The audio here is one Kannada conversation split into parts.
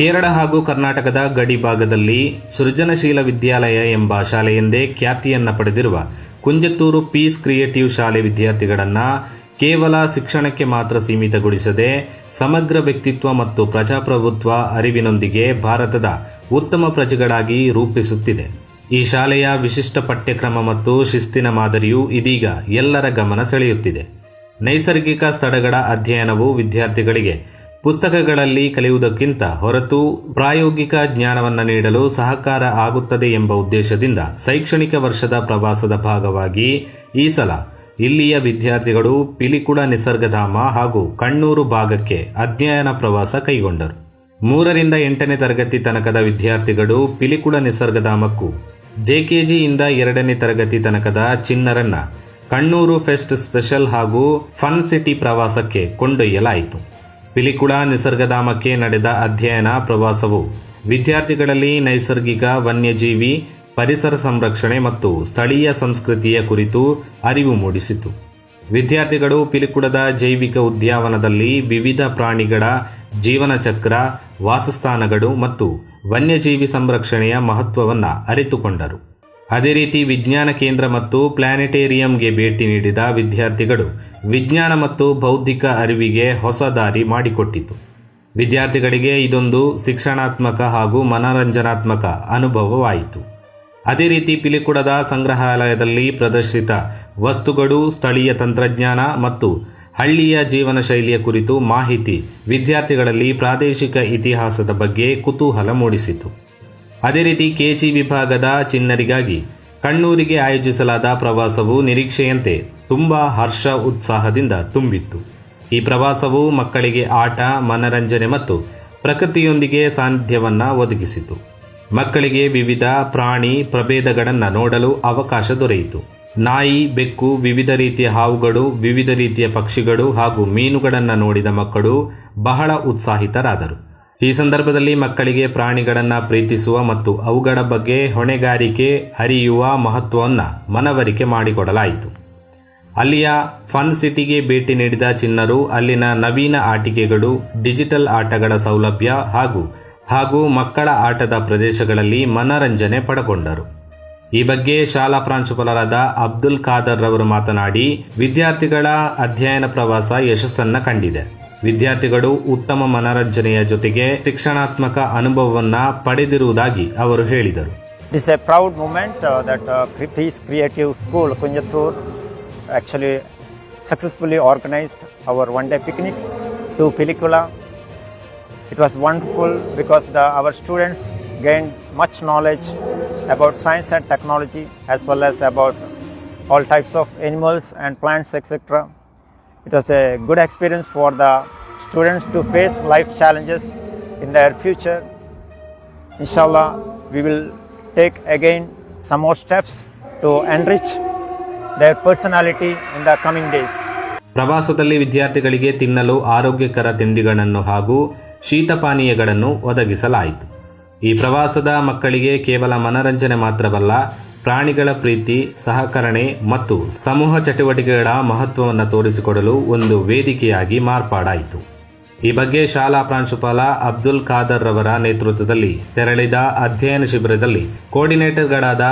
ಕೇರಳ ಹಾಗೂ ಕರ್ನಾಟಕದ ಗಡಿ ಭಾಗದಲ್ಲಿ ಸೃಜನಶೀಲ ವಿದ್ಯಾಲಯ ಎಂಬ ಶಾಲೆಯೆಂದೇ ಖ್ಯಾತಿಯನ್ನ ಪಡೆದಿರುವ ಕುಂಜತ್ತೂರು ಪೀಸ್ ಕ್ರಿಯೇಟಿವ್ ಶಾಲೆ ವಿದ್ಯಾರ್ಥಿಗಳನ್ನು ಕೇವಲ ಶಿಕ್ಷಣಕ್ಕೆ ಮಾತ್ರ ಸೀಮಿತಗೊಳಿಸದೆ ಸಮಗ್ರ ವ್ಯಕ್ತಿತ್ವ ಮತ್ತು ಪ್ರಜಾಪ್ರಭುತ್ವ ಅರಿವಿನೊಂದಿಗೆ ಭಾರತದ ಉತ್ತಮ ಪ್ರಜೆಗಳಾಗಿ ರೂಪಿಸುತ್ತಿದೆ. ಈ ಶಾಲೆಯ ವಿಶಿಷ್ಟ ಪಠ್ಯಕ್ರಮ ಮತ್ತು ಶಿಸ್ತಿನ ಮಾದರಿಯು ಇದೀಗ ಎಲ್ಲರ ಗಮನ ಸೆಳೆಯುತ್ತಿದೆ. ನೈಸರ್ಗಿಕ ಸ್ಥಳಗಳ ಅಧ್ಯಯನವು ವಿದ್ಯಾರ್ಥಿಗಳಿಗೆ ಪುಸ್ತಕಗಳಲ್ಲಿ ಕಲಿಯುವುದಕ್ಕಿಂತ ಹೊರತು ಪ್ರಾಯೋಗಿಕ ಜ್ಞಾನವನ್ನು ನೀಡಲು ಸಹಕಾರ ಆಗುತ್ತದೆ ಎಂಬ ಉದ್ದೇಶದಿಂದ ಶೈಕ್ಷಣಿಕ ವರ್ಷದ ಪ್ರವಾಸದ ಭಾಗವಾಗಿ ಈ ಸಲ ಇಲ್ಲಿಯ ವಿದ್ಯಾರ್ಥಿಗಳು ಪಿಲಿಕುಳ ನಿಸರ್ಗಧಾಮ ಹಾಗೂ ಕಣ್ಣೂರು ಭಾಗಕ್ಕೆ ಅಧ್ಯಯನ ಪ್ರವಾಸ ಕೈಗೊಂಡರು. ಮೂರರಿಂದ ಎಂಟನೇ ತರಗತಿ ತನಕದ ವಿದ್ಯಾರ್ಥಿಗಳು ಪಿಲಿಕುಳ ನಿಸರ್ಗಧಾಮಕ್ಕೂ ಜೆಕೆಜಿಯಿಂದ ಎರಡನೇ ತರಗತಿ ತನಕದ ಚಿನ್ನರನ್ನ ಕಣ್ಣೂರು ಫೆಸ್ಟ್ ಸ್ಪೆಷಲ್ ಹಾಗೂ ಫನ್ ಸಿಟಿ ಪ್ರವಾಸಕ್ಕೆ ಕೊಂಡೊಯ್ಯಲಾಯಿತು. ಪಿಲಿಕುಳ ನಿಸರ್ಗಧಾಮಕ್ಕೆ ನಡೆದ ಅಧ್ಯಯನ ಪ್ರವಾಸವು ವಿದ್ಯಾರ್ಥಿಗಳಲ್ಲಿ ನೈಸರ್ಗಿಕ ವನ್ಯಜೀವಿ, ಪರಿಸರ ಸಂರಕ್ಷಣೆ ಮತ್ತು ಸ್ಥಳೀಯ ಸಂಸ್ಕೃತಿಯ ಕುರಿತು ಅರಿವು ಮೂಡಿಸಿತು. ವಿದ್ಯಾರ್ಥಿಗಳು ಪಿಲಿಕುಳದ ಜೈವಿಕ ಉದ್ಯಾನವನದಲ್ಲಿ ವಿವಿಧ ಪ್ರಾಣಿಗಳ ಜೀವನ ಚಕ್ರ ವಾಸಸ್ಥಾನಗಳು ಮತ್ತು ವನ್ಯಜೀವಿ ಸಂರಕ್ಷಣೆಯ ಮಹತ್ವವನ್ನು ಅರಿತುಕೊಂಡರು. ಅದೇ ರೀತಿ ವಿಜ್ಞಾನ ಕೇಂದ್ರ ಮತ್ತು ಪ್ಲಾನೆಟೇರಿಯಂಗೆ ಭೇಟಿ ನೀಡಿದ ವಿದ್ಯಾರ್ಥಿಗಳು ವಿಜ್ಞಾನ ಮತ್ತು ಬೌದ್ಧಿಕ ಅರಿವಿಗೆ ಹೊಸ ದಾರಿ ಮಾಡಿಕೊಟ್ಟಿತು. ವಿದ್ಯಾರ್ಥಿಗಳಿಗೆ ಇದೊಂದು ಶಿಕ್ಷಣಾತ್ಮಕ ಹಾಗೂ ಮನರಂಜನಾತ್ಮಕ ಅನುಭವವಾಯಿತು. ಅದೇ ರೀತಿ ಪಿಲಿಕುಡದ ಸಂಗ್ರಹಾಲಯದಲ್ಲಿ ಪ್ರದರ್ಶಿತ ವಸ್ತುಗಳು, ಸ್ಥಳೀಯ ತಂತ್ರಜ್ಞಾನ ಮತ್ತು ಹಳ್ಳಿಯ ಜೀವನ ಶೈಲಿಯ ಕುರಿತು ಮಾಹಿತಿ ವಿದ್ಯಾರ್ಥಿಗಳಲ್ಲಿ ಪ್ರಾದೇಶಿಕ ಇತಿಹಾಸದ ಬಗ್ಗೆ ಕುತೂಹಲ ಮೂಡಿಸಿತು. ಅದೇ ರೀತಿ ಕೆಜಿ ವಿಭಾಗದ ಚಿನ್ನರಿಗಾಗಿ ಕಣ್ಣೂರಿಗೆ ಆಯೋಜಿಸಲಾದ ಪ್ರವಾಸವು ನಿರೀಕ್ಷೆಯಂತೆ ತುಂಬಾ ಹರ್ಷ ಉತ್ಸಾಹದಿಂದ ತುಂಬಿತ್ತು. ಈ ಪ್ರವಾಸವು ಮಕ್ಕಳಿಗೆ ಆಟ, ಮನರಂಜನೆ ಮತ್ತು ಪ್ರಕೃತಿಯೊಂದಿಗೆ ಸಾನ್ನಿಧ್ಯವನ್ನು ಒದಗಿಸಿತು. ಮಕ್ಕಳಿಗೆ ವಿವಿಧ ಪ್ರಾಣಿ ಪ್ರಭೇದಗಳನ್ನು ನೋಡಲು ಅವಕಾಶ ದೊರೆಯಿತು. ನಾಯಿ, ಬೆಕ್ಕು, ವಿವಿಧ ರೀತಿಯ ಹಾವುಗಳು, ವಿವಿಧ ರೀತಿಯ ಪಕ್ಷಿಗಳು ಹಾಗೂ ಮೀನುಗಳನ್ನು ನೋಡಿದ ಮಕ್ಕಳು ಬಹಳ ಉತ್ಸಾಹಿತರಾದರು. ಈ ಸಂದರ್ಭದಲ್ಲಿ ಮಕ್ಕಳಿಗೆ ಪ್ರಾಣಿಗಳನ್ನು ಪ್ರೀತಿಸುವ ಮತ್ತು ಅವುಗಳ ಬಗ್ಗೆ ಹೊಣೆಗಾರಿಕೆ ಅರಿಯುವ ಮಹತ್ವವನ್ನು ಮನವರಿಕೆ ಮಾಡಿಕೊಡಲಾಯಿತು. ಅಲ್ಲಿಯ ಫನ್ ಸಿಟಿಗೆ ಭೇಟಿ ನೀಡಿದ ಚಿನ್ನರು ಅಲ್ಲಿನ ನವೀನ ಆಟಿಕೆಗಳು, ಡಿಜಿಟಲ್ ಆಟಗಳ ಸೌಲಭ್ಯ ಹಾಗೂ ಹಾಗೂ ಮಕ್ಕಳ ಆಟದ ಪ್ರದೇಶಗಳಲ್ಲಿ ಮನರಂಜನೆ ಪಡೆಕೊಂಡರು. ಈ ಬಗ್ಗೆ ಶಾಲಾ ಪ್ರಾಂಶುಪಾಲರಾದ ಅಬ್ದುಲ್ ಖಾದರ್ ರವರು ಮಾತನಾಡಿ, ವಿದ್ಯಾರ್ಥಿಗಳ ಅಧ್ಯಯನ ಪ್ರವಾಸ ಯಶಸ್ಸನ್ನು ಕಂಡಿದೆ. ವಿದ್ಯಾರ್ಥಿಗಳು ಉತ್ತಮ ಮನರಂಜನೆಯ ಜೊತೆಗೆ ಶಿಕ್ಷಣಾತ್ಮಕ ಅನುಭವವನ್ನ ಪಡೆದಿರುವುದಾಗಿ ಅವರು ಹೇಳಿದರು. It's a proud moment that peace creative school Kunjathur actually successfully organised our one day picnic to Pilikula it was wonderful because the our students gain much knowledge about science and technology as well as about all types of animals and plants etcetera It was a good experience for the students to face life challenges in their future inshallah we will take again some more steps to enrich their personality in the coming days ಪ್ರವಾಸದಲ್ಲಿ ವಿದ್ಯಾರ್ಥಿಗಳಿಗೆ ತಿನ್ನಲು ಆರೋಗ್ಯಕರ ತಿಂಡಿಗಳನ್ನು ಹಾಗೂ ಶೀತಪಾನೀಯಗಳನ್ನು ಒದಗಿಸಲಾಯಿತು ಈ ಪ್ರವಾಸದ ಮಕ್ಕಳಿಗೆ ಕೇವಲ ಮನರಂಜನೆ ಮಾತ್ರವಲ್ಲ, ಪ್ರಾಣಿಗಳ ಪ್ರೀತಿ, ಸಹಕರಣೆ ಮತ್ತು ಸಮೂಹ ಚಟುವಟಿಕೆಗಳ ಮಹತ್ವವನ್ನು ತೋರಿಸಿಕೊಡಲು ಒಂದು ವೇದಿಕೆಯಾಗಿ ಮಾರ್ಪಾಡಾಯಿತು. ಈ ಬಗ್ಗೆ ಶಾಲಾ ಪ್ರಾಂಶುಪಾಲ ಅಬ್ದುಲ್ ಖಾದರ್ ರವರ ನೇತೃತ್ವದಲ್ಲಿ ತೆರಳಿದ ಅಧ್ಯಯನ ಶಿಬಿರದಲ್ಲಿ ಕೋರ್ಡಿನೇಟರ್ಗಳಾದ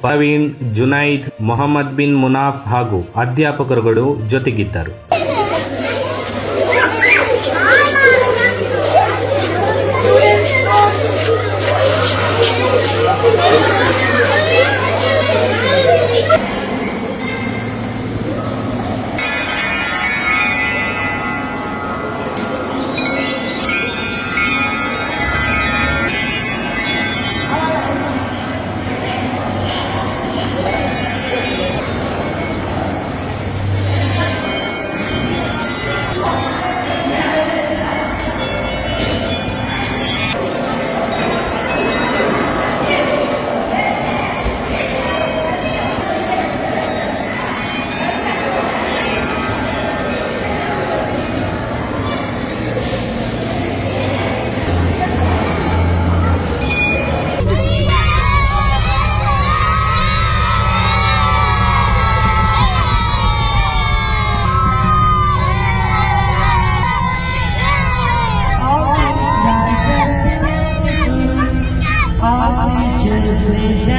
ಪ್ರವೀಣ್ ಜುನೈದ್, ಮೊಹಮ್ಮದ್ ಬಿನ್ ಮುನಾಫ್ ಹಾಗೂ ಅಧ್ಯಾಪಕರುಗಳು ಜೊತೆಗಿದ್ದರು.